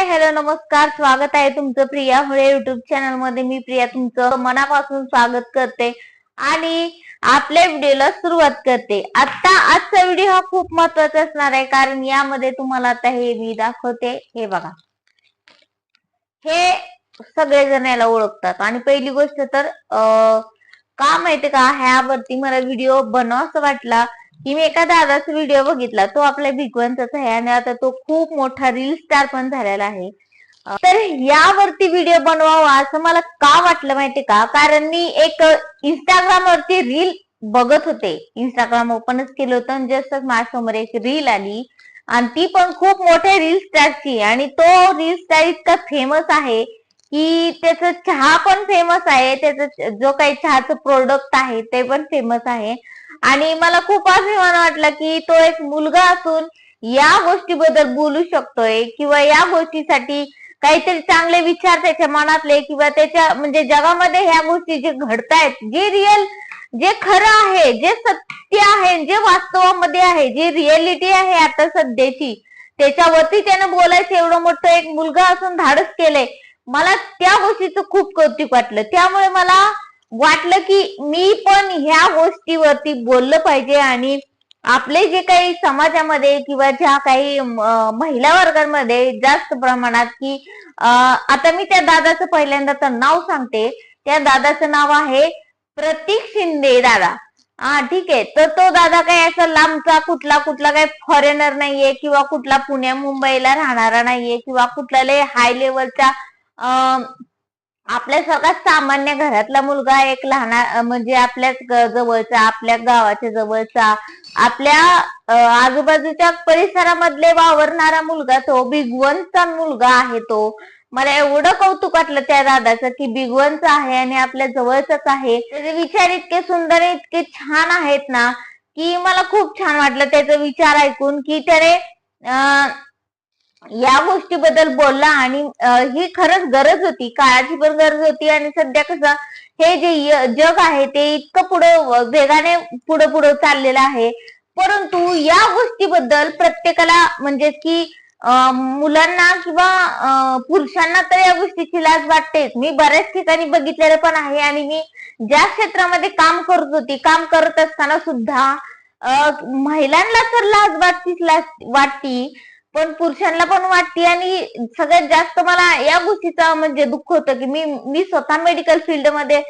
Hi hello नमस्कार स्वागत आहे तुमचं प्रिया होळे युट्यूब चॅनलमध्ये. मी प्रिया तुमचं मनापासून स्वागत करते आणि आपल्या व्हिडिओला सुरुवात करते. आता आजचा व्हिडिओ हा खूप महत्त्वाचा असणार आहे कारण यामध्ये तुम्हाला आता हे मी दाखवते. हे बघा. हे सगळेजण याला ओळखतात. आणि पहिली गोष्ट तर अं, का माहिती का? ह्यावरती मला व्हिडिओ बनवावा वाटला. की मी एका दादाचा व्हिडिओ बघितला. तो आपल्या भिगवंताचा आहे आणि आता तो खूप मोठा रील स्टार पण झालेला आहे. तर यावरती व्हिडिओ बनवावा असं मला का वाटलं माहितीये का? कारण मी एक इंस्टाग्राम वरती रील बघत होते. इंस्टाग्राम ओपनच केलं होतं आणि जस्ट माझ्यासमोर एक रील आली. आणि ती पण खूप मोठ्या रील स्टारची आणि तो रील स्टार इतका फेमस आहे की त्याचा चहा पण फेमस आहे. त्याचा जो काही चहाचं प्रोडक्ट आहे ते पण फेमस आहे. आणि मला खूप अभिमान वाटला की तो एक मुलगा असून या गोष्टीबद्दल बोलू शकतोय किंवा या गोष्टीसाठी काहीतरी चांगले विचार त्याच्या मनातले किंवा त्याच्या म्हणजे जगामध्ये ह्या गोष्टी जे घडतायत जे रिअल जे खरं आहे जे सत्य आहे जे वास्तवामध्ये आहे जे रिअलिटी आहे आता सध्याची त्याच्यावरती त्यानं बोलायचं एवढं मोठं एक मुलगा असून धाडस केलंय. मला त्या गोष्टीचं खूप कौतुक वाटलं. त्यामुळे मला वाटलं की मी पण ह्या गोष्टीवरती बोललं पाहिजे आणि आपले जे काही समाजामध्ये किंवा ज्या काही महिला वर्गांमध्ये जास्त प्रमाणात की आता मी त्या दादाचं पहिल्यांदा तर नाव सांगते. त्या दादाचं नाव आहे प्रतीक शिंदे दादा. हा ठीक आहे. तर तो दादा काही असा लांबचा कुठला कुठला काही फॉरेनर नाहीये किंवा कुठला पुण्या मुंबईला राहणारा नाहीये किंवा कुठला हाय लेवलचा आपल्यासारखा सामान्य घरातला मुलगा एक लहान म्हणजे आपल्याच जवळचा आपल्या गावाच्या जवळचा आपल्या आजूबाजूच्या परिसरामधले वावरणारा मुलगा तो बिगवनचा मुलगा आहे तो. मला एवढं कौतुक वाटलं त्या दादाचं की भिगवंत आहे आणि आपल्या जवळच आहे. त्याचे विचार इतके सुंदर आणि इतके छान आहेत ना की मला खूप छान वाटलं त्याचा विचार ऐकून की त्याने अं, या गोष्टीबद्दल बोलला आणि ही खरंच गरज होती. काळाची पण गरज होती आणि सध्या कसं हे जे जग आहे ते इतकं पुढं वेगाने पुढं पुढं चाललेलं आहे. परंतु या गोष्टीबद्दल प्रत्येकाला म्हणजे की मुलांना किंवा पुरुषांना तर या गोष्टीची लाज वाटतेच. मी बऱ्याच ठिकाणी बघितलेलं पण आहे आणि मी ज्या क्षेत्रामध्ये काम करत होती काम करत असताना सुद्धा महिलांना तर लाज वाटतीच लाज वाटती. पण पुरुषांना पण वाटते आणि सगळ्यात जास्त मला या गोष्टीचं म्हणजे दुःख होतं की मी मी स्वतः मेडिकल फील्डमध्ये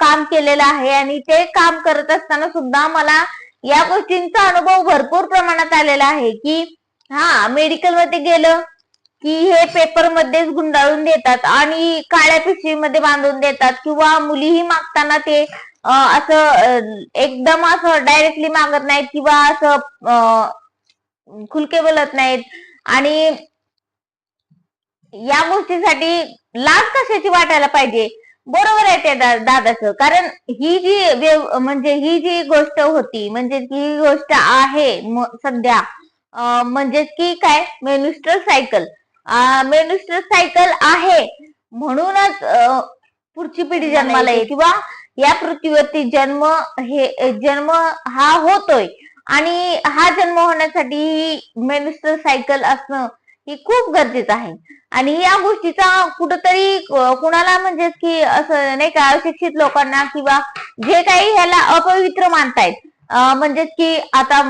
काम केलेलं आहे आणि ते काम करत असताना सुद्धा मला या गोष्टींचा अनुभव भरपूर प्रमाणात आलेला आहे की हा मेडिकलमध्ये गेलं की हे पेपर मध्येच गुंडाळून देतात आणि काळ्या पिशवीमध्ये बांधून देतात किंवा मुलीही मागताना ते असं एकदम असं डायरेक्टली मागत नाहीत किंवा असं खुलके बोलत नाहीत. आणि या गोष्टीसाठी लाज कशाची वाटायला पाहिजे? बरोबर आहे ते दादाचं. कारण ही जी म्हणजे ही जी गोष्ट होती म्हणजे ही गोष्ट आहे सध्या म्हणजे म्हणजेच की काय? मेनुस्टर सायकल. मेनुस्टर सायकल आहे. म्हणूनच अं, पुढची पिढी जन्माला येईल. किंवा या पृथ्वीवरती जन्म हे जन्म हा होतोय. आणि हा जन्म होण्यासाठी ही सायकल असणं ही खूप गरजेचं आहे. आणि या गोष्टीचा कुठंतरी कुणाला म्हणजे की असं नाही का अशिक्षित लोकांना किंवा जे काही ह्याला अपवित्र मानतायत. म्हणजेच की आता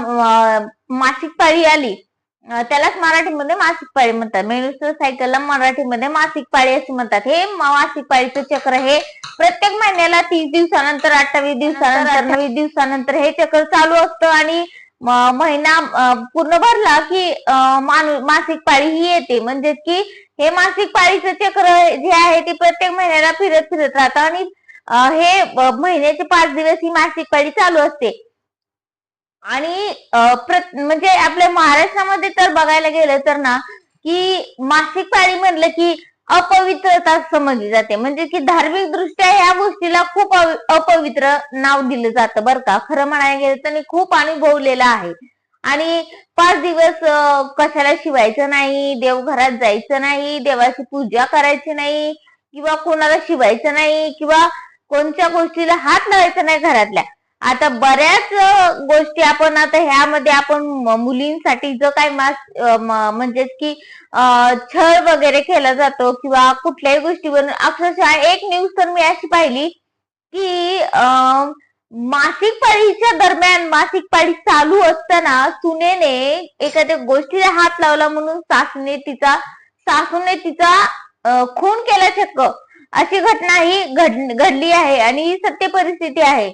मासिक पाळी आली त्यालाच मराठीमध्ये मासिक पाळी म्हणतात. मेनुस्टर सायकलला मराठीमध्ये मासिक पाळी असे म्हणतात. हे मासिक पाळीचं चक्र हे प्रत्येक महिन्याला तीस दिवसानंतर अठ्ठावीस दिवसानंतर अठ्ठावीस दिवसानंतर हे चक्र चालू असतं आणि महिना पूर्ण भरला की मासिक पाळी ही येते. म्हणजे की हे मासिक पाळीचं चक्र जे आहे ते प्रत्येक महिन्याला फिरत फिरत राहतं आणि हे महिन्याचे पाच दिवस ही मासिक पाळी चालू असते. आणि म्हणजे आपल्या महाराष्ट्रामध्ये तर बघायला गेलं तर ना की मासिक पाळी म्हणलं की अपवित्रता समजली जाते. म्हणजे की धार्मिक दृष्ट्या या गोष्टीला खूप अपवित्र नाव दिलं जातं बरं का. खरं म्हणायला गेलं तर खूप अनुभवलेलं आहे. आणि पाच दिवस कशाला शिवायचं नाही देवघरात जायचं नाही देवाची पूजा करायची नाही किंवा कोणाला शिवायचं नाही किंवा कोणत्या गोष्टीला हात लावायचा नाही घरातल्या. आता बऱ्याच गोष्टी आपण आता ह्यामध्ये आपण मुलींसाठी जो काय मास म्हणजेच की छळ वगैरे केला जातो किंवा कुठल्याही गोष्टीवर अक्षरशः एक न्यूज तर मी अशी पाहिली की अ, मासिक पाळीच्या दरम्यान मासिक पाळी चालू असताना सुनेने एखाद्या गोष्टीला हात लावला म्हणून सासूने तिचा सासूने तिचा खून केला चक्क. अशी घटना ही घडली आहे आणि ही सत्य परिस्थिती आहे.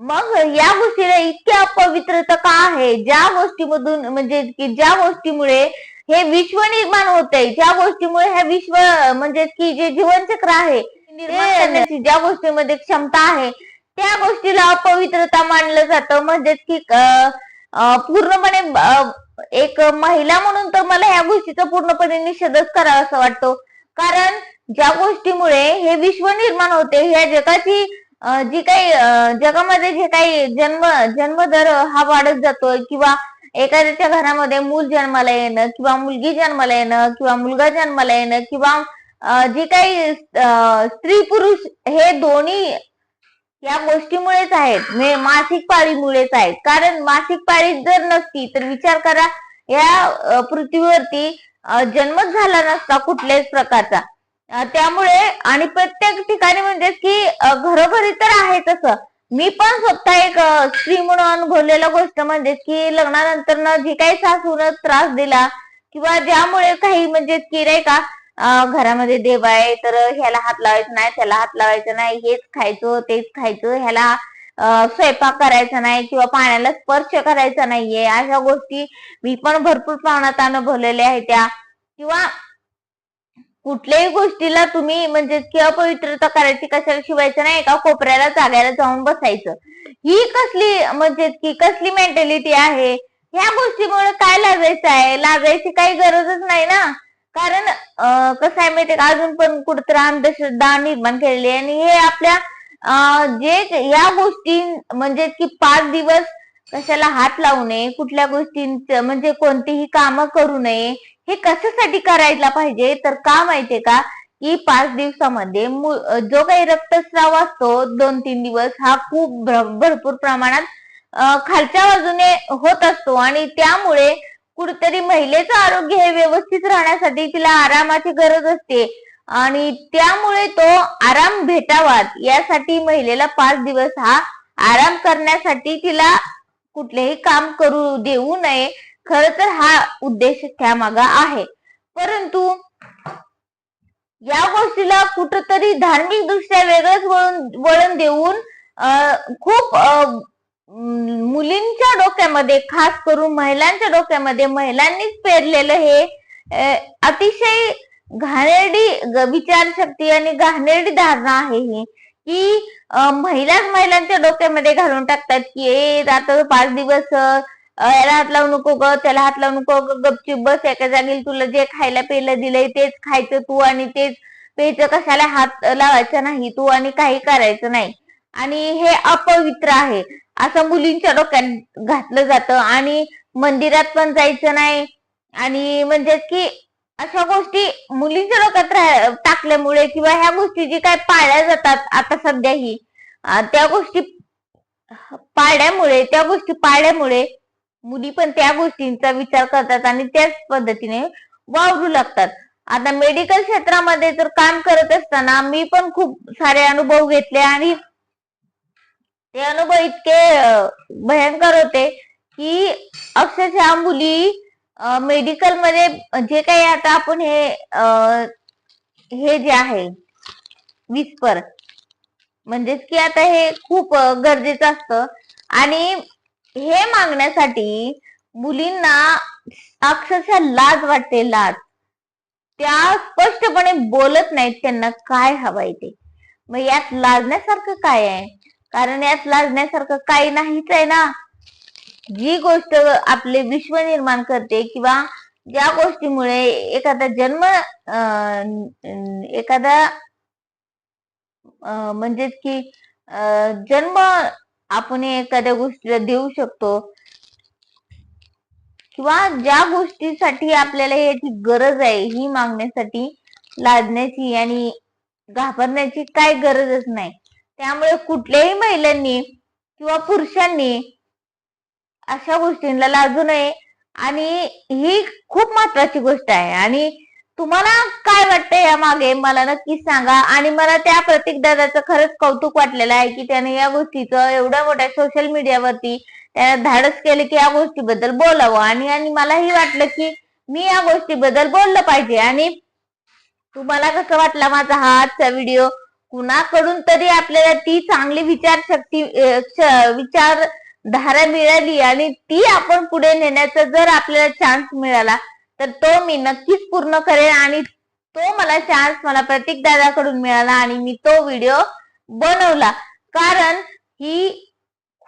मग या गोष्टीला इतकी अपवित्रता का आहे? ज्या गोष्टीमधून म्हणजे की ज्या गोष्टीमुळे हे विश्व निर्माण होतंय ज्या गोष्टीमुळे हे विश्व म्हणजे की जे जीवनचक्र आहे निर्माण करण्याची ज्या गोष्टीमध्ये क्षमता आहे त्या गोष्टीला अपवित्रता मानलं जातं. म्हणजेच की पूर्णपणे एक महिला म्हणून तर मला ह्या गोष्टीचा पूर्णपणे निषेधच करावा असं वाटतो. कारण ज्या गोष्टीमुळे हे विश्व निर्माण होते ह्या जगाची जी काही जगामध्ये जे काही जन्म जन्मदर हा वाढत जातोय किंवा एखाद्याच्या घरामध्ये मूल जन्माला येणं किंवा मुलगी जन्माला येणं किंवा मुलगा जन्माला येणं किंवा जी काही स्त्री पुरुष हे दोन्ही या गोष्टीमुळेच आहेत. मासिक पाळीमुळेच आहेत. कारण मासिक पाळी जर नसती तर विचार करा या पृथ्वीवरती जन्मच झाला नसता कुठल्याच प्रकारचा. त्यामुळे आणि प्रत्येक ठिकाणी म्हणजे की घरोघरी तर आहे तसं. मी पण स्वतः एक स्त्री म्हणून अनुभवलेला गोष्ट म्हणजे की लग्नानंतर जी काही सासून त्रास दिला किंवा ज्यामुळे काही म्हणजे की नाही का घरामध्ये देव आहे तर ह्याला हात लावायचा नाही त्याला हात लावायचा नाही हेच खायचं तेच खायचं ह्याला स्वयंपाक करायचा नाही किंवा पाण्याला स्पर्श करायचा नाहीये अशा गोष्टी मी पण भरपूर प्रमाणात अनुभवलेल्या आहेत त्या. किंवा कुठल्याही गोष्टीला तुम्ही म्हणजे किंवा पवित्रता करायची कशाला शिवायचं नाही एका कोपऱ्याला जागायला जाऊन बसायचं. ही कसली म्हणजे की कसली मेंटॅलिटी आहे? ह्या गोष्टीमुळे काय लाजायचं आहे? लाजायची काही गरजच नाही ना? कारण कसं आहे माहितीये का? अजून पण कुठेतरी अंधश्रद्धा निर्माण केलेली आहे. आणि हे आपल्या जे या गोष्टी म्हणजे की पाच दिवस कशाला हात लावू नये कुठल्या गोष्टींच म्हणजे कोणतीही कामं करू नये हे कशासाठी करायला पाहिजे? तर का माहितीये का? की पाच दिवसामध्ये जो काही रक्तस्राव असतो दोन तीन दिवस हा खूप भरपूर प्रमाणात खालच्या बाजूने होत असतो. आणि त्यामुळे कुठेतरी महिलेचं आरोग्य हे व्यवस्थित राहण्यासाठी तिला आरामाची गरज असते. आणि त्यामुळे तो आराम भेटावा यासाठी महिलेला पाच दिवस हा आराम करण्यासाठी तिला कुठलेही काम करू देऊ नये. खर तर हा उद्देश त्यामागा आहे. परंतु या गोष्टीला कुठंतरी धार्मिक दृष्ट्या वेगळंच वळण वळण देऊन खूप मुलींच्या डोक्यामध्ये खास करून महिलांच्या डोक्यामध्ये महिलांनीच पेरलेलं हे अतिशय घाणेरडी विचारशक्ती आणि घाणेरडी धारणा आहे ही. की महिलाच महिलांच्या डोक्यामध्ये घालून टाकतात की ए आता पाच दिवस याला हात लावू नको ग त्याला हात लावू नको ग गपचूप बस एका जागी तुला जे खायला प्यायला दिलंय तेच खायचं तू आणि तेच प्यायचं कशाला हात लावायचा नाही तू आणि काही करायचं नाही. आणि हे अपवित्र आहे. असं मुलींच्या डोक्यात घातलं जातं आणि मंदिरात पण जायचं नाही. आणि म्हणजे की अशा गोष्टी मुलींच्या डोक्यात टाकल्यामुळे किंवा ह्या गोष्टी जी काय पाळल्या जातात आता सध्या ही त्या गोष्टी पाळल्यामुळे त्या गोष्टी पाळल्यामुळे मुली पण त्या गोष्टींचा विचार करतात आणि त्याच पद्धतीने वावरू लागतात. आता मेडिकल क्षेत्रामध्ये जर काम करत असताना मी पण खूप सारे अनुभव घेतले आणि ते अनुभव इतके भयंकर होते की अक्षरशः मुली मेडिकलमध्ये जे काही आता आपण हे हे जे आहे विस्पर म्हणजेच की आता हे खूप गरजेचं असतं. आणि हे मागण्यासाठी मुलींना अक्षरशः लाज वाटते लाज. त्या स्पष्टपणे बोलत नाहीत त्यांना काय हवंय ते. मग यात लाजण्यासारखं काय आहे? कारण यात लाजण्यासारखं काही नाहीच आहे ना. जी गोष्ट आपले विश्व निर्माण करते किंवा ज्या गोष्टीमुळे एखादा जन्म अं, एखादा अं, म्हणजेच की जन्म आपण एखाद्या गोष्टीला देऊ शकतो. किंवा ज्या गोष्टीसाठी आपल्याला याची गरज आहे ही मागण्यासाठी लादण्याची आणि घाबरण्याची काय गरजच नाही. त्यामुळे कुठल्याही महिलांनी किंवा पुरुषांनी अशा गोष्टींना लाजू नये. आणि ही खूप महत्वाची गोष्ट आहे. आणि तुम्हाला काय वाटतं या मागे मला नक्कीच सांगा. आणि मला त्या प्रतीक दादाचं खरंच कौतुक वाटलेलं आहे की त्याने या गोष्टीचं एवढ्या मोठ्या सोशल मीडियावरती त्याने धाडस केलं की या गोष्टीबद्दल बोलावं. आणि आणि मलाही वाटलं की मी या गोष्टीबद्दल बोललं पाहिजे. आणि तुम्हाला कसं वाटला माझा हा आजचा व्हिडिओ कुणाकडून तरी आपल्याला ती चांगली विचारशक्ती अं, विचारधारा मिळाली आणि ती आपण पुढे नेण्याचा जर आपल्याला चान्स मिळाला तर तो मी नक्कीच पूर्ण करेन आणि तो मला चान्स मला प्रतीक दादाकडून मिळाला आणि मी तो व्हिडिओ बनवला. कारण ही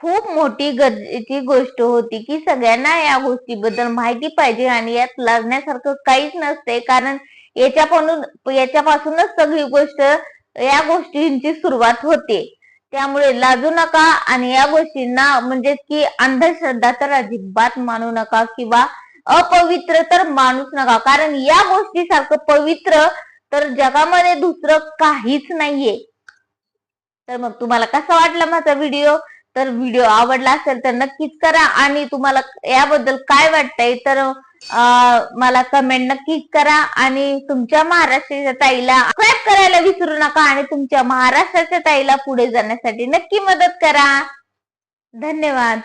खूप मोठी गरजेची गोष्ट होती की सगळ्यांना या गोष्टीबद्दल माहिती पाहिजे आणि यात लाजण्यासारखं काहीच नसते कारण याच्यापासून याच्यापासूनच सगळी गोष्ट या गोष्टींची सुरुवात होते. त्यामुळे लाजू नका आणि या गोष्टींना म्हणजे की अंधश्रद्धा तर अजिबात मानू नका किंवा अपवित्र तर माणूस नका. कारण या गोष्टीसारखं पवित्र तर जगामध्ये दुसरं काहीच नाहीये. तर मग तुम्हाला कसा वाटला माझा व्हिडिओ तर व्हिडिओ आवडला असेल तर नक्कीच करा. आणि तुम्हाला याबद्दल काय वाटतंय तर मला कमेंट नक्कीच करा. आणि तुमच्या महाराष्ट्राच्या ताईला सबस्क्राईब करायला विसरू नका. आणि तुमच्या महाराष्ट्राच्या ताईला पुढे जाण्यासाठी नक्की मदत करा. धन्यवाद.